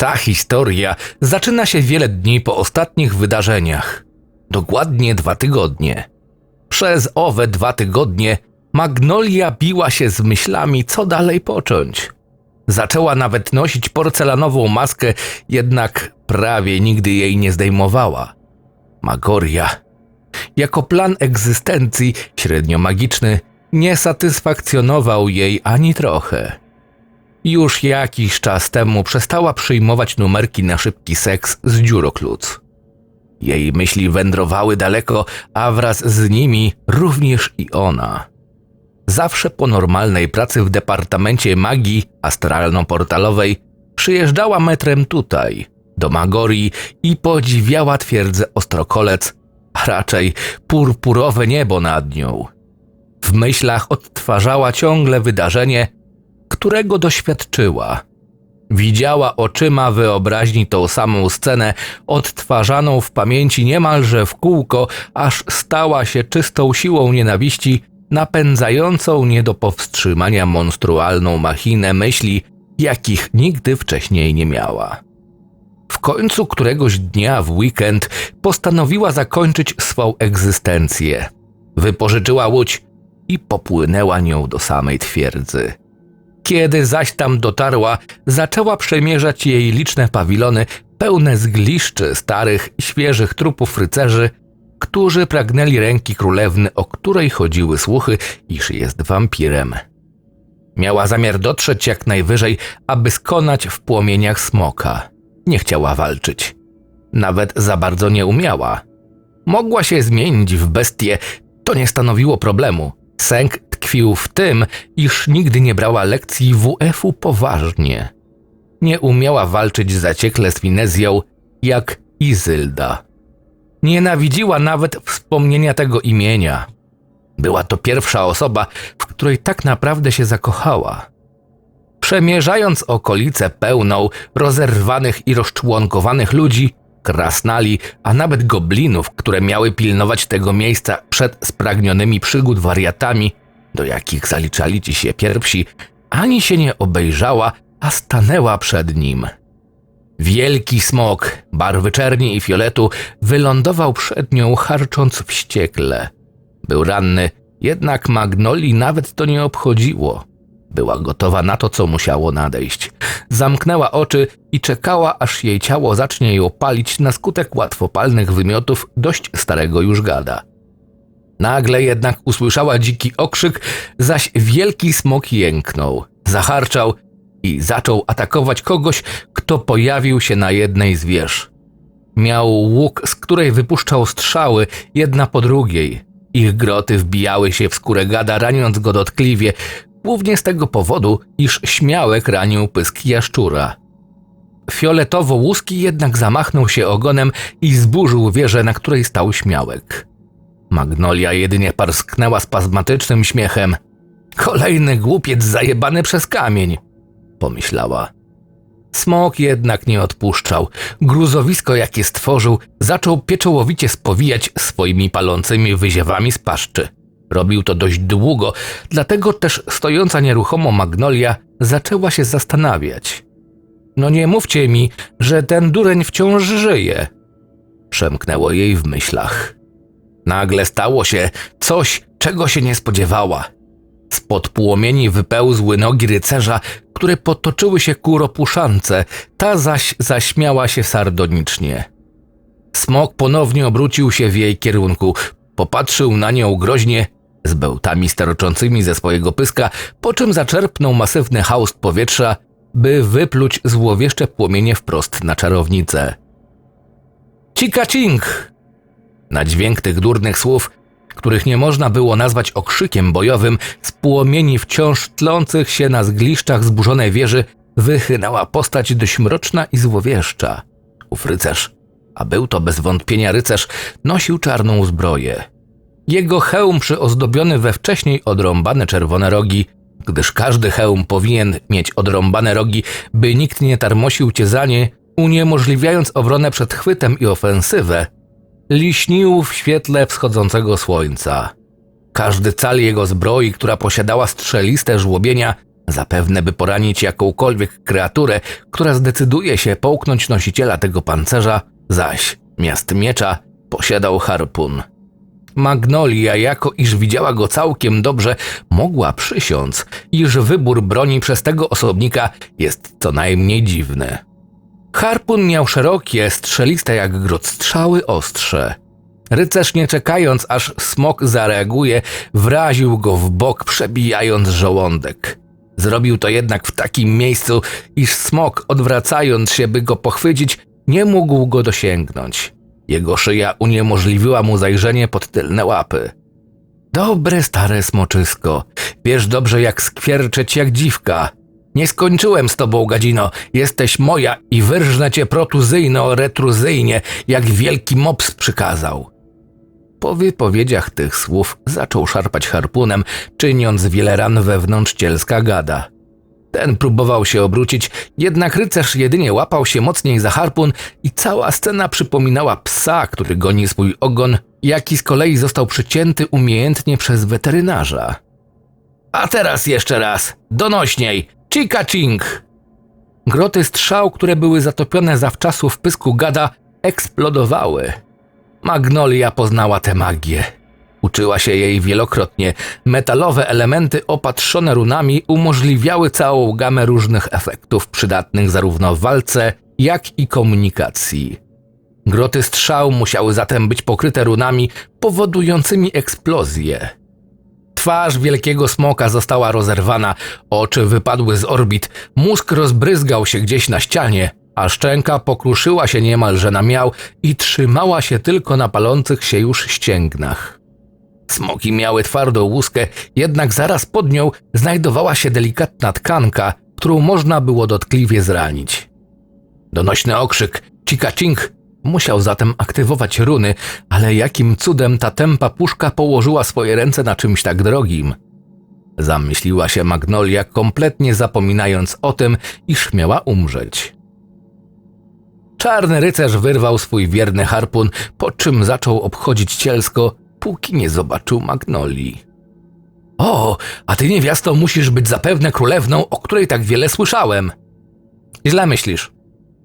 Ta historia zaczyna się wiele dni po ostatnich wydarzeniach. Dokładnie dwa tygodnie. Przez owe dwa tygodnie Magnolia biła się z myślami, co dalej począć. Zaczęła nawet nosić porcelanową maskę, jednak prawie nigdy jej nie zdejmowała. Magoria. Jako plan egzystencji średnio magiczny nie satysfakcjonował jej ani trochę. Już jakiś czas temu przestała przyjmować numerki na szybki seks z dziurokluc. Jej myśli wędrowały daleko, a wraz z nimi również i ona. Zawsze po normalnej pracy w departamencie magii astralno-portalowej przyjeżdżała metrem tutaj, do Magorii i podziwiała twierdzę Ostrokolec, a raczej purpurowe niebo nad nią. W myślach odtwarzała ciągle wydarzenie, którego doświadczyła. Widziała oczyma wyobraźni tą samą scenę, odtwarzaną w pamięci niemalże w kółko, aż stała się czystą siłą nienawiści, napędzającą nie do powstrzymania monstrualną machinę myśli, jakich nigdy wcześniej nie miała. W końcu któregoś dnia w weekend postanowiła zakończyć swą egzystencję. Wypożyczyła łódź i popłynęła nią do samej twierdzy. Kiedy zaś tam dotarła, zaczęła przemierzać jej liczne pawilony pełne zgliszczy starych, świeżych trupów rycerzy, którzy pragnęli ręki królewny, o której chodziły słuchy, iż jest wampirem. Miała zamiar dotrzeć jak najwyżej, aby skonać w płomieniach smoka. Nie chciała walczyć. Nawet za bardzo nie umiała. Mogła się zmienić w bestię, to nie stanowiło problemu. Sęk tkwił w tym, iż nigdy nie brała lekcji WF-u poważnie. Nie umiała walczyć zaciekle z Finezją, jak Izylda. Nienawidziła nawet wspomnienia tego imienia. Była to pierwsza osoba, w której tak naprawdę się zakochała. Przemierzając okolicę pełną rozerwanych i rozczłonkowanych ludzi, krasnali, a nawet goblinów, które miały pilnować tego miejsca przed spragnionymi przygód wariatami, do jakich zaliczali ci się pierwsi, ani się nie obejrzała, a stanęła przed nim. Wielki smok, barwy czerni i fioletu, wylądował przed nią, harcząc wściekle. Był ranny, jednak Magnoli nawet to nie obchodziło. Była gotowa na to, co musiało nadejść. Zamknęła oczy i czekała, aż jej ciało zacznie ją palić na skutek łatwopalnych wymiotów dość starego już gada. Nagle jednak usłyszała dziki okrzyk, zaś wielki smok jęknął, zaharczał i zaczął atakować kogoś, kto pojawił się na jednej z wież. Miał łuk, z której wypuszczał strzały, jedna po drugiej. Ich groty wbijały się w skórę gada, raniąc go dotkliwie, głównie z tego powodu, iż śmiałek ranił pysk jaszczura. Fioletowo-łuski jednak zamachnął się ogonem i zburzył wieżę, na której stał śmiałek. Magnolia jedynie parsknęła spazmatycznym śmiechem. Kolejny głupiec zajebany przez kamień, pomyślała. Smok jednak nie odpuszczał. Gruzowisko, jakie stworzył, zaczął pieczołowicie spowijać swoimi palącymi wyziewami z paszczy. Robił to dość długo, dlatego też stojąca nieruchomo Magnolia zaczęła się zastanawiać. No nie mówcie mi, że ten dureń wciąż żyje. Przemknęło jej w myślach. Nagle stało się coś, czego się nie spodziewała. Spod płomieni wypełzły nogi rycerza, które potoczyły się ku ropuszance, ta zaś zaśmiała się sardonicznie. Smok ponownie obrócił się w jej kierunku, popatrzył na nią groźnie, z bełtami sterczącymi ze swojego pyska, po czym zaczerpnął masywny haust powietrza, by wypluć złowieszcze płomienie wprost na czarownicę. Cika-cink! Na dźwięk tych durnych słów, których nie można było nazwać okrzykiem bojowym, z płomieni wciąż tlących się na zgliszczach zburzonej wieży wychynęła postać dość mroczna i złowieszcza. Ów rycerz, a był to bez wątpienia rycerz, nosił czarną zbroję. Jego hełm przyozdobiony we wcześniej odrąbane czerwone rogi, gdyż każdy hełm powinien mieć odrąbane rogi, by nikt nie tarmosił cię za nie, uniemożliwiając obronę przed chwytem i ofensywę, liśnił w świetle wschodzącego słońca. Każdy cal jego zbroi, która posiadała strzeliste żłobienia, Zapewne by poranić jakąkolwiek kreaturę, która zdecyduje się połknąć nosiciela tego pancerza, zaś miast miecza posiadał harpun. Magnolia, jako iż widziała go całkiem dobrze, mogła przysiąc, iż wybór broni przez tego osobnika jest co najmniej dziwny. Harpun miał szerokie, strzeliste jak grot strzały ostrze. Rycerz nie czekając, aż smok zareaguje, wraził go w bok, przebijając żołądek. Zrobił to jednak w takim miejscu, iż smok, odwracając się, by go pochwycić, nie mógł go dosięgnąć. Jego szyja uniemożliwiła mu zajrzenie pod tylne łapy. Dobre stare smoczysko, wiesz dobrze jak skwierczeć jak dziwka. Nie skończyłem z tobą, gadzino, jesteś moja i wyrżnę cię protuzyjno-retruzyjnie, jak wielki mops przykazał. Po wypowiedziach tych słów zaczął szarpać harpunem, czyniąc wiele ran wewnątrz cielska gada. Ten próbował się obrócić, jednak rycerz jedynie łapał się mocniej za harpun i cała scena przypominała psa, który goni swój ogon, jaki z kolei został przycięty umiejętnie przez weterynarza. A teraz jeszcze raz, donośniej, cika ching! Groty strzał, które były zatopione zawczasu w pysku gada, eksplodowały. Magnolia poznała tę magię. Uczyła się jej wielokrotnie. Metalowe elementy opatrzone runami umożliwiały całą gamę różnych efektów przydatnych zarówno w walce, jak i komunikacji. Groty strzał musiały zatem być pokryte runami powodującymi eksplozję. Twarz wielkiego smoka została rozerwana, oczy wypadły z orbit, mózg rozbryzgał się gdzieś na ścianie, a szczęka pokruszyła się niemalże na miał i trzymała się tylko na palących się już ścięgnach. Smoki miały twardą łuskę, jednak zaraz pod nią znajdowała się delikatna tkanka, którą można było dotkliwie zranić. Donośny okrzyk Cika-cink musiał zatem aktywować runy, ale jakim cudem ta tempa puszka położyła swoje ręce na czymś tak drogim? Zamyśliła się Magnolia, kompletnie zapominając o tym, iż miała umrzeć. Czarny rycerz wyrwał swój wierny harpun, po czym zaczął obchodzić cielsko, póki nie zobaczył Magnolii. O, a ty niewiasto musisz być zapewne królewną, o której tak wiele słyszałem. Źle myślisz,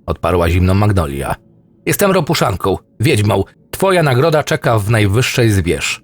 odparła zimno Magnolia. Jestem ropuszanką, wiedźmą. Twoja nagroda czeka w najwyższej zwierz.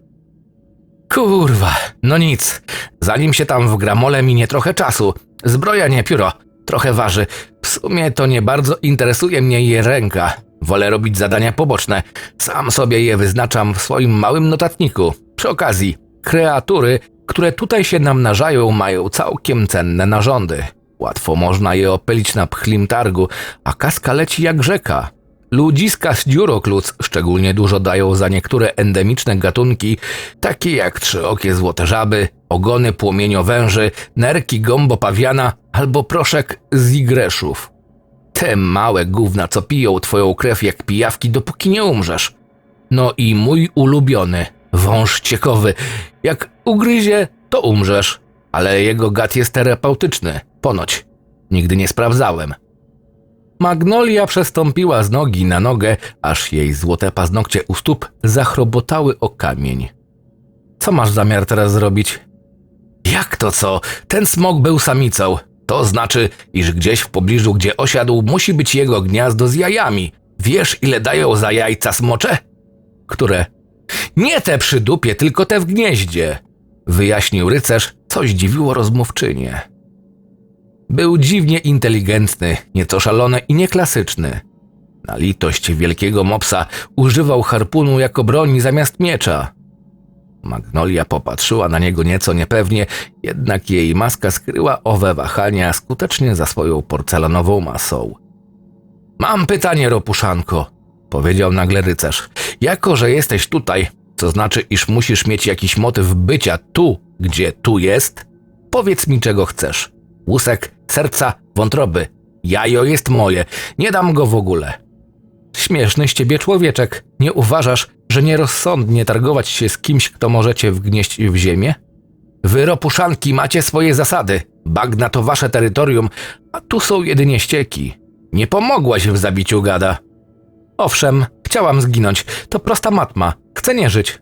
Kurwa, no nic. Zanim się tam w gramole minie trochę czasu. Zbroja nie pióro, trochę waży. W sumie to nie bardzo interesuje mnie jej ręka. Wolę robić zadania poboczne. Sam sobie je wyznaczam w swoim małym notatniku. Przy okazji, kreatury, które tutaj się namnażają, mają całkiem cenne narządy. Łatwo można je opylić na pchlim targu, a kaska leci jak rzeka. Ludziska z dziurokluc szczególnie dużo dają za niektóre endemiczne gatunki, takie jak trzyokie złote żaby, ogony płomieniowęży, nerki gombopawiana albo proszek z igreszów. Te małe gówna, co piją twoją krew jak pijawki, dopóki nie umrzesz. No i mój ulubiony, wąż ciekowy. Jak ugryzie, to umrzesz, ale jego gad jest terapeutyczny, ponoć. Nigdy nie sprawdzałem. Magnolia przestąpiła z nogi na nogę, aż jej złote paznokcie u stóp zachrobotały o kamień. Co masz zamiar teraz zrobić? Jak to co? Ten smok był samicą. To znaczy, iż gdzieś w pobliżu, gdzie osiadł, musi być jego gniazdo z jajami. Wiesz, ile dają za jajca smocze? Które? Nie te przy dupie, tylko te w gnieździe. Wyjaśnił rycerz, coś dziwiło rozmówczynię. Był dziwnie inteligentny, nieco szalony i nieklasyczny. Na litość wielkiego mopsa używał harpunu jako broni zamiast miecza. Magnolia popatrzyła na niego nieco niepewnie, jednak jej maska skryła owe wahania skutecznie za swoją porcelanową masą. Mam pytanie, ropuszanko, powiedział nagle rycerz. Jako, że jesteś tutaj, co znaczy, iż musisz mieć jakiś motyw bycia tu, gdzie tu jest, powiedz mi, czego chcesz. Łusek, serca, wątroby. Jajo jest moje, nie dam go w ogóle. Śmieszny z ciebie człowieczek. Nie uważasz, że nierozsądnie targować się z kimś, kto możecie wgnieść w ziemię? Wy, ropuszanki, macie swoje zasady. Bagna to wasze terytorium, a tu są jedynie ścieki. Nie pomogłaś w zabiciu gada. Owszem, chciałam zginąć. To prosta matma. Chcę nie żyć.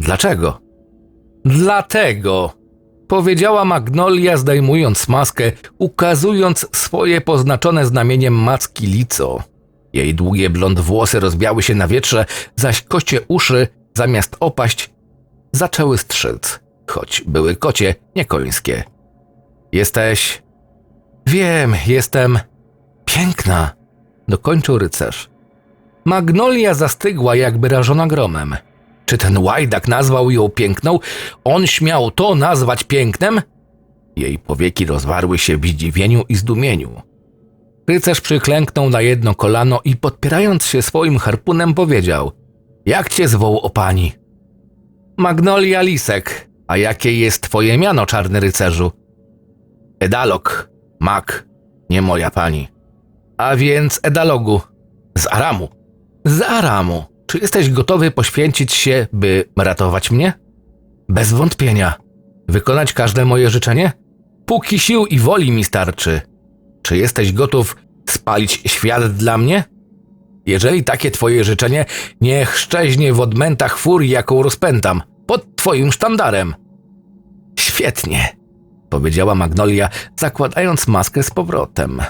Dlaczego? Dlatego, Powiedziała Magnolia, zdejmując maskę, ukazując swoje poznaczone znamieniem macki lico. Jej długie blond włosy rozbiały się na wietrze, zaś kocie uszy, zamiast opaść, zaczęły strzyc, choć były kocie, nie końskie. Jesteś. Wiem, jestem. piękna, dokończył rycerz. Magnolia zastygła, jakby rażona gromem. Czy ten łajdak nazwał ją piękną? On śmiał to nazwać pięknem? Jej powieki rozwarły się w zdziwieniu i zdumieniu. Rycerz przyklęknął na jedno kolano i podpierając się swoim harpunem powiedział: Jak cię zwoł o pani? Magnolia Lisek. A jakie jest twoje miano, czarny rycerzu? Edalog, mak, nie moja pani. A więc Edalogu, z Aramu. Z Aramu. Czy jesteś gotowy poświęcić się, by ratować mnie? Bez wątpienia. Wykonać każde moje życzenie? Póki sił i woli mi starczy. Czy jesteś gotów spalić świat dla mnie? Jeżeli takie twoje życzenie, niech szczeźnie w odmętach furii, jaką rozpętam, pod twoim sztandarem. Świetnie, powiedziała Magnolia, zakładając maskę z powrotem.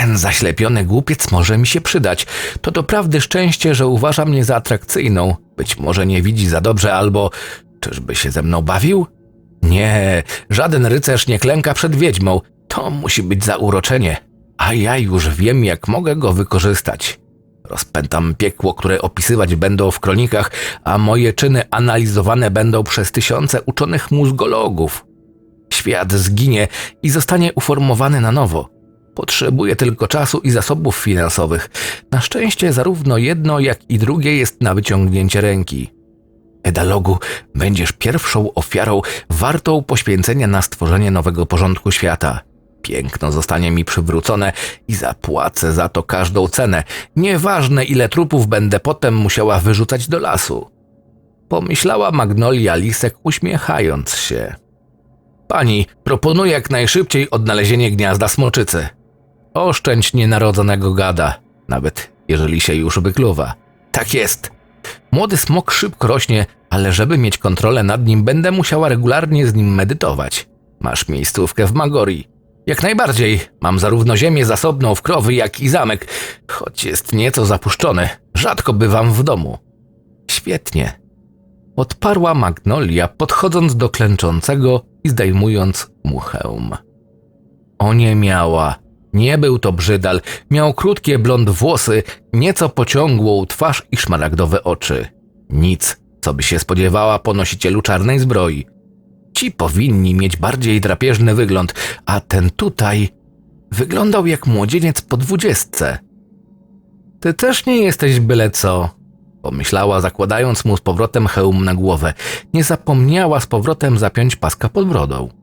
Ten zaślepiony głupiec może mi się przydać. To doprawdy szczęście, że uważa mnie za atrakcyjną. Być może nie widzi za dobrze, albo czyżby się ze mną bawił? Nie, żaden rycerz nie klęka przed wiedźmą. To musi być zauroczenie. A ja już wiem, jak mogę go wykorzystać. Rozpętam piekło, które opisywać będą w kronikach, a moje czyny analizowane będą przez tysiące uczonych mózgologów. Świat zginie i zostanie uformowany na nowo. Potrzebuje tylko czasu i zasobów finansowych. Na szczęście zarówno jedno, jak i drugie jest na wyciągnięcie ręki. Edalogu, będziesz pierwszą ofiarą wartą poświęcenia na stworzenie nowego porządku świata. Piękno zostanie mi przywrócone i zapłacę za to każdą cenę. Nieważne ile trupów będę potem musiała wyrzucać do lasu. Pomyślała Magnolia Lisek uśmiechając się. Pani, proponuję jak najszybciej odnalezienie gniazda smoczycy. Oszczędź nienarodzonego gada, nawet jeżeli się już wykluwa. Tak jest. Młody smok szybko rośnie, ale żeby mieć kontrolę nad nim, będę musiała regularnie z nim medytować. Masz miejscówkę w Magorii. Jak najbardziej. Mam zarówno ziemię zasobną w krowy, jak i zamek, choć jest nieco zapuszczony. Rzadko bywam w domu. Świetnie. Odparła Magnolia, podchodząc do klęczącego i zdejmując mu hełm. Miała. Nie był to brzydal, miał krótkie blond włosy, nieco pociągłą twarz i szmaragdowe oczy. Nic, co by się spodziewała po nosicielu czarnej zbroi. Ci powinni mieć bardziej drapieżny wygląd, a ten tutaj wyglądał jak młodzieniec po dwudziestce. Ty też nie jesteś byle co, pomyślała, zakładając mu z powrotem hełm na głowę. Nie zapomniała z powrotem zapiąć paska pod brodą.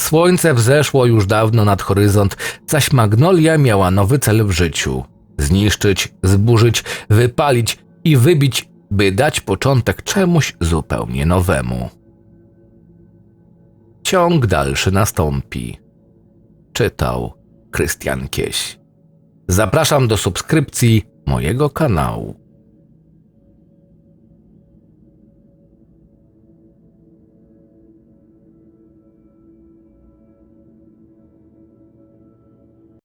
Słońce wzeszło już dawno nad horyzont, zaś Magnolia miała nowy cel w życiu: zniszczyć, zburzyć, wypalić i wybić, by dać początek czemuś zupełnie nowemu. Ciąg dalszy nastąpi. Czytał Krystian Kieś. Zapraszam do subskrypcji mojego kanału.